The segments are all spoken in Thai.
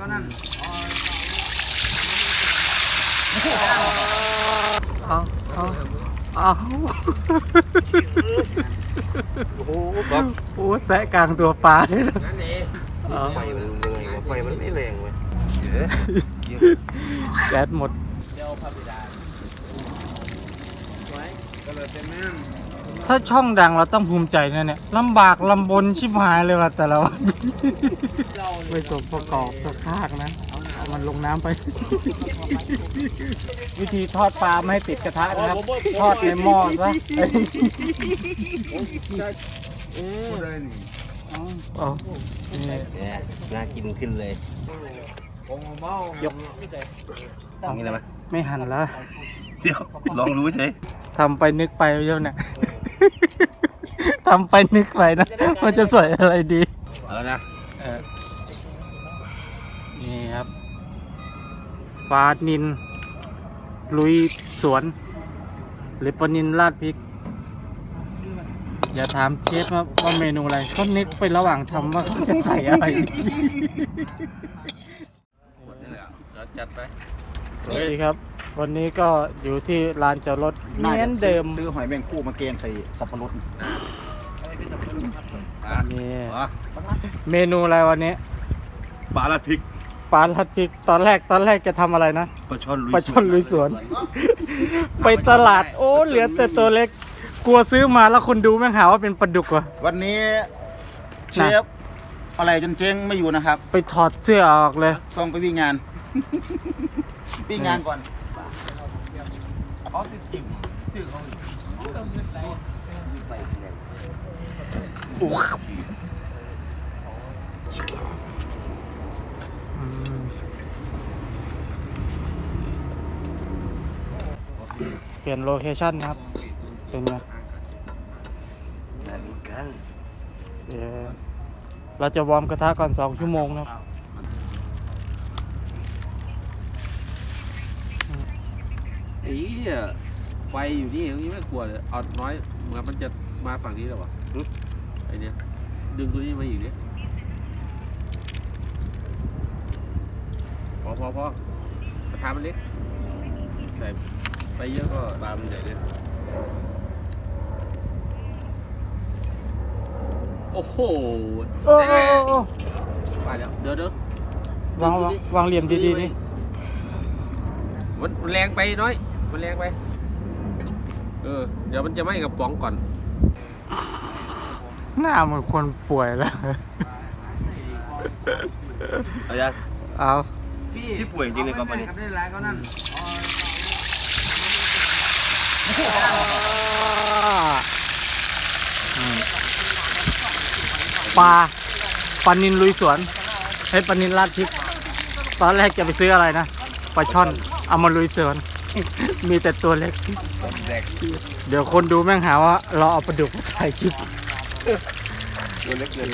ก็นั่นเอาเอาเอาโอ้โหก๊อฟโอ้แซะกลางตัวปลาเลยนะนั่นเองเอาไฟมันยังไงวะไฟมันไม่แรงเว้ยเดี๋ยวเกี่ยวแก๊สหมด เดี๋ยวพระบิดาไว้ก็เลยเป็นแม่ง ถ้าช่องดังเราต้องภูมิใจนะเนี่ยลำบากลำบนชิบหายเลยว่ะแต่ละวันเราไม่สมประกอบสักภาคนะเอามันลงน้ำไป วิธีทอดปลาไม่ให้ติดกระทะนะครับ ทอดในหม้อซะเอ้ยพูดได้นี่เอานี่เนี่ยน่ากินขึ้นเลยคงเมายกเอางี้เลยไหมไม่หันแล้ว เดี๋ยวลองรู้เฉยทำไปนึกไปเยอะเนี่ย ทำไปนึกไปนะ มันจะสวยอะไรดีเอาแล้วนะเออนี่ครับปลานิน ลุยสวนหรือปลานินราดพริก อย่าถามเชฟว่าว่าเมนูอะไรเขานึกไประหว่างทำว่าเขาจะใส่อะไรขวดนี่แหละเราจัดไป สวัสดีครับ วันนี้ก็อยู่ที่ลานจอดรถเหมือนเดิมซื้อหอยแมงคู่มาเกณฑ์ใส่สับปะรดอะนี่อะเมนูอะไรวันนี้ปลาละพริกปลาลัดพริกตอนแรกตอนแรกจะทำอะไรนะปลาช่อนลุยปลาช่อนลุยสวน ไปตลาดโอ้เหลือแต่ตัวเล็ก กลัวซื้อมาแล้วคนดูแม่งหาว่าเป็นปลาดุกว่ะวันนี้เชฟอะไรจนเจ๊งไม่อยู่นะครับ ไปถอดเสื้อออกเลยต้องไปวิ่งงานวิ่งงานก่อน เขาติดกิ่มซื้อเขาอีกไปแรงเปลี่ยนโลเคชั่นครับ เป็นไงแต่มีกันเดี๋ยวเราจะวอร์มกระทะก่อนสองชั่วโมงนะครับ อ้เหี้ยไฟอยู่นี่ตรงนี้ไม่กลัวเลยเอาน้อยเหมือนมันจะมาฝั่งนี้แล้ววะหึไอ้เนี้ยดึงตัวนี้มาอยู่เนี่ยพอพอพอกระทะมันเล็กใส่ไปเยอะก็ปลามันใหญ่เลยโอ้โหโอ้โอ้โอ้โอ้ไปแล้วเดี๋ยวเดี๋ยววางวางวางเหลี่ยมดีๆนี่มันมันแรงไปน้อย มันแรงไปเออ เดี๋ยวมันจะไหม้กับป๋องก่อน หน้าเหมือนคนป่วยแล้ว เอายังเอาพี่ที่ป่วยจริงเลยครับวันนี้ได้หลายก็นั่นอืมปลาปลานินลุยสวนให้ปลานินราดพริก ตอนแรกจะไปซื้ออะไรนะปลาช่อนเอามาลุยสวน มีแต่ตัวเล็กแดกเดี๋ยวคนดูแม่งหาว่าเราเอาปลาดุกมาถ่ายคลิป ตัวเล็กเกิน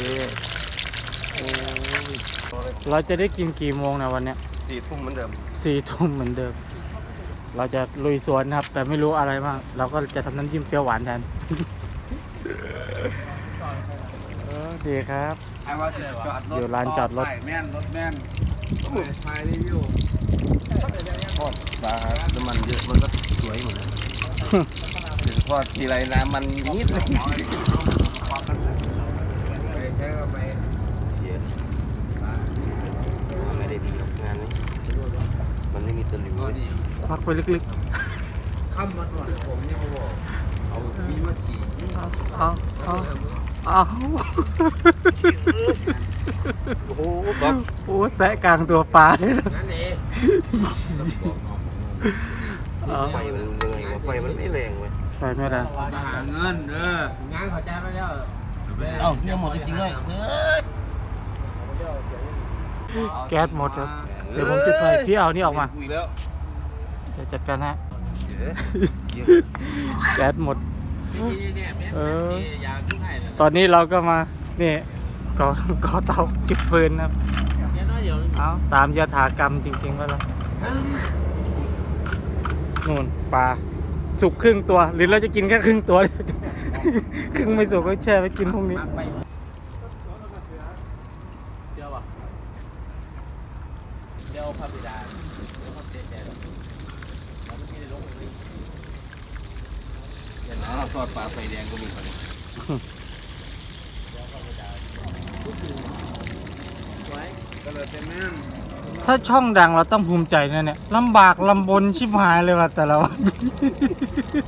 เราจะได้กินกี่โมงนะวันเนี้ยสี่ทุ่มเหมือนเดิมสี่ทุ่มเหมือนเดิม เราจะลุยสวนครับ แต่ไม่รู้อะไรบ้างเราก็จะทำน้ำจิ้มเปรี้ยวหวานแทน เออดีครับ ไอ้ว่าจอดรถอยู่ลานจอดรถป้ายแม่นรถแม่นต้องไปถ่ายรีวิว ทอดปลาน้ำมันเยอะมันก็สวยหมดเลยทอดทีไรน้ำมันนิดนึงไปแค่ว่าไปเสียไม่ได้ดีหรอกงานนี้มันไม่มีตะลิวเลยพักไปลึกค่ำมาหน่อยผมยังมาบอกเอามีมาฉี่ๆเอาเอาเอาเอาโอ้โหก๊อฟโอ้แซะกลางตัวปลาเลยนะนั่น เองเอาไฟมันยังไงวะไฟมันไม่แรงเว้ยใส่ไม่ได้หาเงินเอองานเขาใจไปแล้วเอ้าเนี่ยหมดจริงๆเลยแก๊สหมดครับเดี๋ยวผมจะใส่พี่เอานี่ออกมาคุยแล้วจะจัดการให้เดี๋ยวเกี่ยวแก๊สหมดนี่เนี่ยแม่เออยางขึ้นให้เลยตอนนี้เราก็มานี่ก่อก่อเตาจุดฟืนครับ เนี่ยน้อยเดี๋ยวเอาตามยถากรรมจริงๆว่าแล้วนู่นปลาสุกครึ่งตัว หรือเราจะกินแค่ครึ่งตัว ครึ่งไม่สุกก็แช่ไว้กินพรุ่งนี้มักไปเดี๋ยวอะดี๋ยวพระบิดาเดี๋ยวพระเตใจเราเราไม่ได้ลงเลยเดี๋ยวนะทอดปลาไฟแดงก็มีคนนี้ ก็เลยเป็นน้ ถ้าช่องดังเราต้องภูมิใจนะเนี่ยลำบากลำบนชิบหายเลยว่ะแต่ละวัน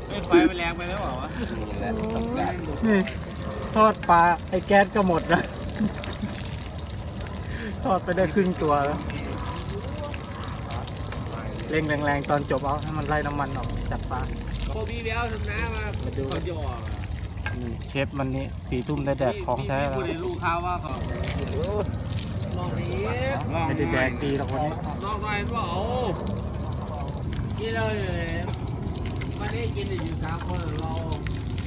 ไม่ไฟไปแรงไปแล้วเหรอวะนี่แหละต้องการนี่ทอดปลาไอ้แก๊สก็หมดนะทอดไปได้ครึ่งตัวแล้วเร่งแรงๆตอนจบเอาให้มันไล่น้ำมันออกจากปลาพอมีแววทำน้ำมาเขาจะออกนี่เชฟมันนี้สี่ทุ่มได้แดกของแท้แล้วพูดในลูกค้าว่าเขา ลองนี้ไม่ได้แดกดีหรอกวันนี้ลองหน่อยว่าเอากินเลยวันนี้กินอยู่สามคนเรา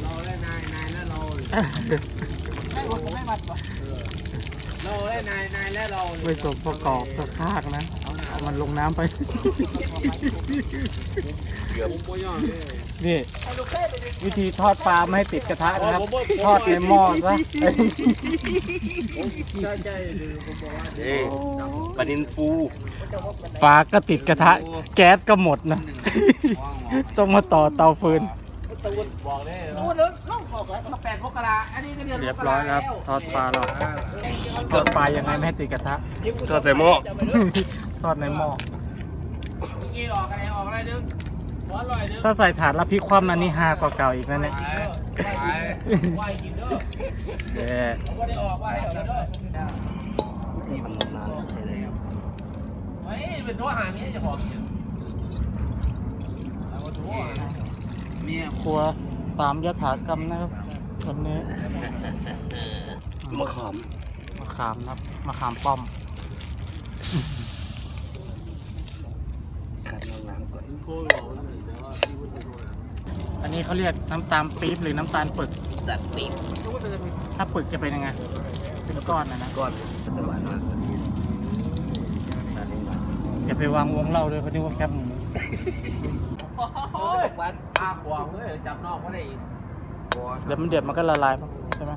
เราและนายนายและเราไม่ผมไม่มัดเราและนายนายและเราไม่สมประกอบสักภาคนะ เอาเอามันลงน้ำไปผมโมย่อเลยนี่ วิธีทอดปลาไม่ให้ติดกระทะนะครับ ทอดในหม้อซะใช่ใช่ผมบอกว่าเอ้ยปลานินฟูปลาก็ติดกระทะ แก๊สก็หมดนะ ต้องมาต่อเตาฟืนตะวันบอกเลยพูดแล้วล่องบอกแล้วมาแปดมกราอันนี้ก็เดือนเรียบร้อยครับ ทอดปลาเราทอดปลายังไงไม่ให้ติดกระทะ ทอดใส่หม้อ ทอดในหม้อกินออกอะไรออกอะไรนึงหัวอร่อยนึงถ้าใส่ถาดแล้วพริกคว่ำนั้นนี่ฮากว่าเก่าอีกนะเนี่ยไหวกินเด้อเด้ก็ได้ออกไหวเด้อนี่มันนานใช่เลยครับเฮ้ยเป็นตัวหาเมียจะบอกเอาตัวำเมียครัวตามยถากรรมนะครับวันนี้มะขามมะขามนะครับมะขามป้อม ขัดล้างๆ ก่อนโค้ยบอกว่าแต่ว่าที่พูดถึงอันนี้เขาเรียกน้ำตาลปี๊บหรือน้ำตาลปึก ตัดปีกถ้าปึกจะเป็นยังไง เป็นก้อนนะนะ ก้อนสวรรค์มากตัดเองก่อนอย่าไปวางวงเล่าด้วยเขาคิดว่าแคบหมูโอ้ยวันอาขวางเลยจับนอกก็ได้อีกบัวเดี๋ยวมันเดือดมันก็ละลายใช่ไหม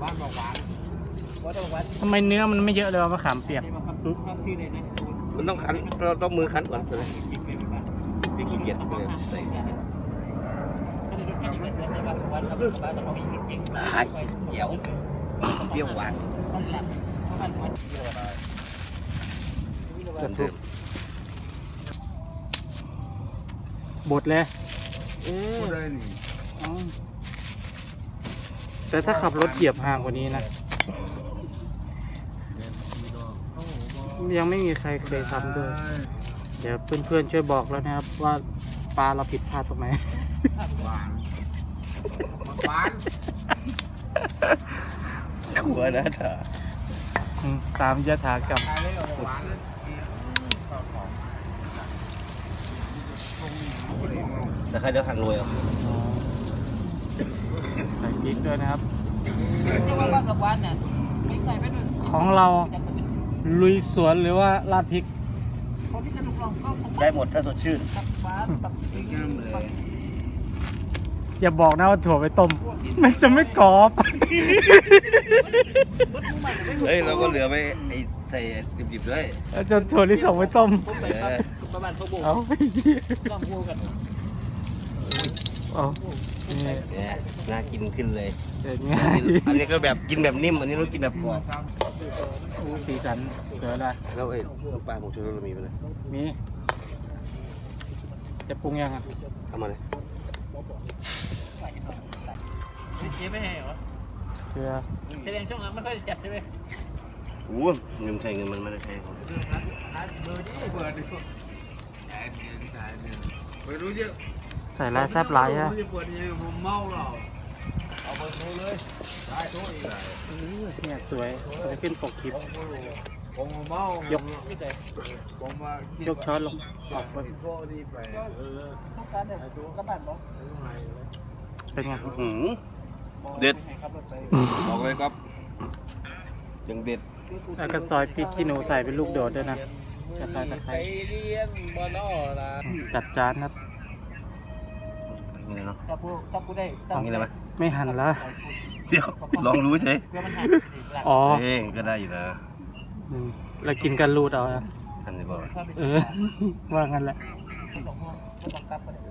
บ้านบอกหวานว่าต้องหวานทำไมเนื้อมันไม่เยอะเลยวะมะขามเปียก มันต้องคั้นเราต้องมือคั้นก่อนเลย พี่ขี้เกียจเลยใส่หายเจียวเปรี้ยวหวานเกือบทุกบดเลยแต่ถ้าขับรถเหยียบห่างกว่านี้นะ ยังไม่มีใครเคยทำด้วย ดี๋ยวเพื่อนๆช่วยบอกแล้วนะครับ ว่าปลาเราผิดพลาดตรงไหนหวานหวานขัวนะเถอะอืมตามยถากรรมตายเลยหวานแต่ใครจะหั่นโรยอะใส่พริกด้วยนะครับของเรา ลุยสวนหรือว่าราดพริก ได้หมดถ้าสดชื่นอีกย่ำเลยอย่าบอกนะว่าถั่วไปต้ม มันจะไม่กรอบ เฮ้ยเราก็เหลือไปไอ้ใส่ดิบๆด้วยแล้วจะถั่วลิสงไปต้มเออประมาณเขาโบกเอาไปเหี้ยลองพูกันเอานี่เนี่ยน่ากินขึ้นเลย เด็ดง่ายอันนี้ก็แบบกินแบบนิ่ม อันนี้เรากินแบบกรอบ อู้สีสันเกิดอะไรแล้วไอ้น้ำปลาของชูรสเรามีไปเลยมี จะปรุงยังอะเอามาเลยเจ๊ไม่ให้เหรอเกลือแสดงช่วงนั้นไม่ค่อยจัดใช่ไหมโอ้เงินใช้เงินมันไม่ได้ใช้ของร้านเบอร์นี่เปิดดิแอนเนียนแอนเนียนไม่รู้จะใส่ลายแซบหลายฮะไม่รู้จะเปิดยังไงผมเมาเราเอา เบอร์โทรเลยได้โทษอีกแล้วเนี่ยสวยจะขึ้นปกคลิป ผมเมายกผมมายกช้อนลงออกไปพวกนี้ไปต้องการเนี่ยกระบาดบอกเป็นไงหือเด็ดบอกเลยครับยังเด็ดแล้วก็ซอยพริกขี้หนูใส่เป็นลูกโดดด้วยนะกระซอยตะไคร้เรียนบอนอละอืมจัดจานครับนี่เลยเนาะถ้าพูถ้าพูได้เอางี้เลยไหม ไม่หั่นแล้วเดี๋ยวลองรู้เฉยเพื่อมันหักอ๋อเองก็ได้อยู่นะอืมแล้วกินกันรูดเอานะพันดีกว่าเออ ว่างั้นแหละ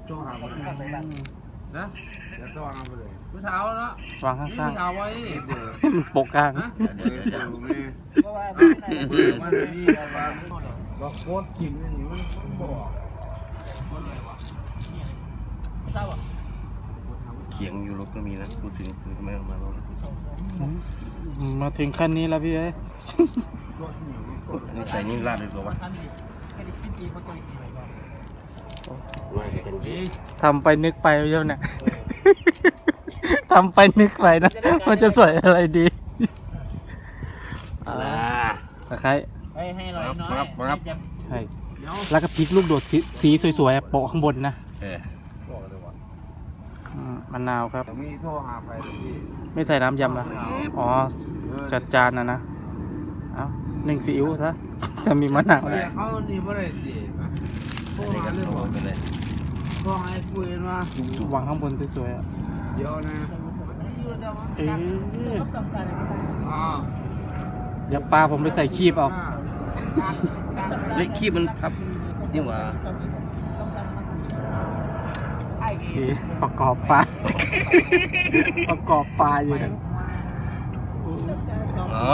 จ้องหาไปเลยนะจะจ้องหาไปเลยผู้สาวเนาะวางนี่ข้างผู้สาวไว้เดี๋ยวๆมันโปกกลางเดี๋ยวเดี๋ยวเดี๋ยวดูแม่มันนี่อะไรบอกโคตรจริงนี่มันบอก เขียงอยู่รถก็มีนะพูดถึงคือไม่เอามาลงมาถึงขั้นนี้แล้วพี่เอ้ยนี่ใส่นี่ลาดเลยตัววะไม่เป็นที่ทำไปนึกไปเจ้าเนี่ยทำไปนึกไปนะ มันจะสวยอะไรดีอ่าตะไคร้ให้ให้ลอยน้อยครับครับใช่แล้วก็พริกลูกโดดสีสีสวยๆอะโปะข้างบนนะ เออ บอกเลยว่า อื มมะนาวครับ มีโทรหาไปเลยพี่ไม่ใส่น้ำยำนะอ๋อจัดจานนะนะ เอาหนึ่งซีอิ๊วซะจะมีมะนาวเฮ้ยเขานี่ไม่ได้สิโทรอันนี้หาก็เรื่องโดบอกนไปเลยโทรหาคุยมาวางข้างบนสวยๆอะเดี๋ยวนะเอ๊ะอ่าเดี๋ยวปลาผมไปใส่คีบเอา เฮ้ยขี้มันพับนี่หว่า ดีประกอบปลา ประกอบปลาอยู่นะอ๋อ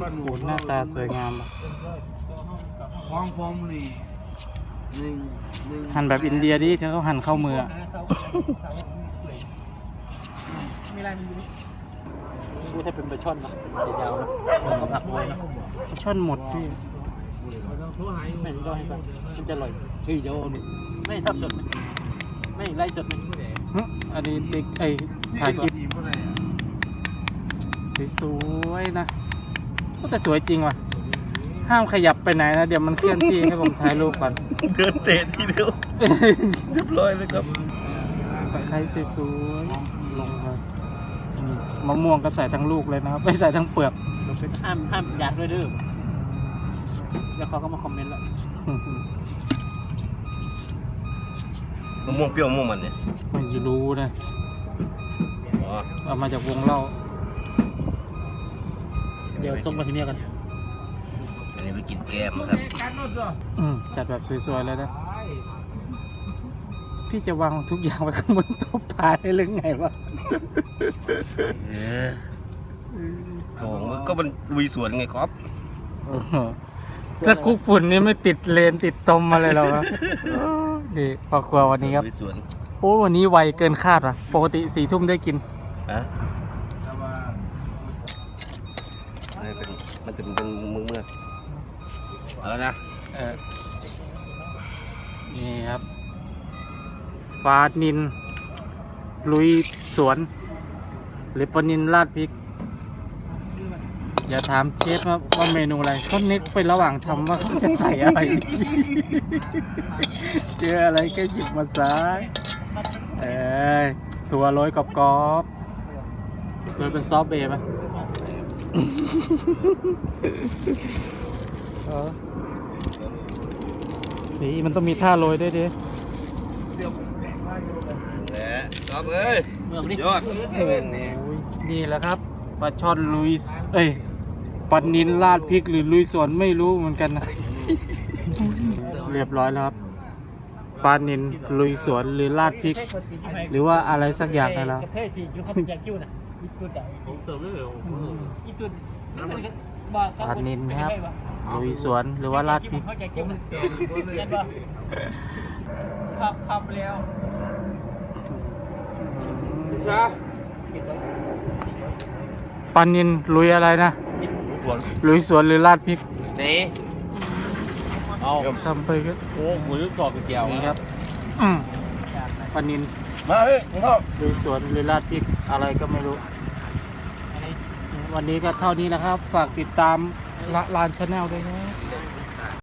บ้านหมูโอ้หน้าตาสวยงามอะของผมนี่หนึ่งหนึ่งหั่นแบบอินเดียดิที่เขาหั่นเข้ามืออะมีอะไรมันอยู่พูดถ้าเป็นปลาช่อนนะยาวนะเหมือนกับผักบวยนะปลาช่อนหมดพี่เราต้องโทรหาอยู่ไม่ก็ให้ก่อนมันจะอร่อยเฮ้ยเดี๋ยวไม่ทับสด ไหมไม่ไล่สดไหมหึอันนี้เด็กไอ้ถ่ายคลิปนี่เมื่อไหร่อะสวยๆนะก็แต่สวยจริงว่ะ ห้ามขยับไปไหนนะเดี๋ยวมันเคลื่อนที่ให้ผมถ่ายรูปก่อน เดินเตะทีเดียวเรียบร้อยเลยครับตะไคร้สวยๆลงครับอืมมะม่วงก็ใส่ทั้งลูกเลยนะครับ ไม่ใส่ทั้งเปลือก ห้ามห้ามหยาดด้วยเด้อแล้วเขาก็มาคอมเมนต์แล้ว มะม่วงเปรี้ยวมะม่วงมันเนี่ยไม่รู้นะอ๋อเอามาจากวงเล่า เดี๋ยวส่งมาที่นี่กัน อันนี้ไปกินแกมครับการนวดด้วยอืมจัดแบบสวยๆเลยนะ พี่จะวางทุกอย่างไว้ข้างบนโต๊ะปลาได้หรือไงวะเออโถก็มันลุยสวนไงครับเออถ้าคุกฝุ่นนี่ไม่ติดเลนติดตมมาเลยเหรอวะเออ ดีพอครัววันนี้ครับลุยสวนโอ้วันนี้ไวเกินคาดว่ะ ปกติสี่ทุ่มได้กินฮะแต่ว่าอันนี้เป็นมันจะเป็นมือเมื่อเอาแล้วนะเออนี่ครับปลานิน ลุยสวนหรือปลานินราดพริก อย่าถามเชฟว่าว่าเมนูอะไรเขานึกไประหว่างทำว่าเขาจะใส่อะไรเจออะไรก็หยิบมาใส่เอ้ยถั่วโรยกรอบๆโรยเป็นซอสเบย์ไหมเออนี่มันต้องมีท่าโรยด้วยดิแหละครับเอ้ยเมืองสุดนี่ยอดเอ้ยนี่โอ้ยนี่แหละครับปลาช่อนลุยสเอ้ยปลานินราดพริกหรือลุยสวนไม่รู้เหมือนกันนะเรียบร้อยแล้วครับ ปลานินลุยสวนหรือราดพริก หรือว่าอะไรสักอย่างนั่นแหละประเทศที่อยู่เขาเป็นยาคิวนะอีตุดอะผมเติมได้เลยอีตุดบอกปลานินครับลุยสวนหรือว่าราดพริกเขาจะคิวนะเห็นป่ะพับพับแล้วชาปลานินลุยอะไรนะสวนลุยสวนหรือราดพริกนี่ เอาทำไปก็โอ้หมูลูกจอกเกี่ยวนี่ครับอืมปลานินมาเฮ้ยมึงเข้าลุยสวนหรือราดพริกอะไรก็ไม่รู้ วันนี้ก็เท่านี้นะครับ ฝากติดตามละลานชาแนลด้วยนะ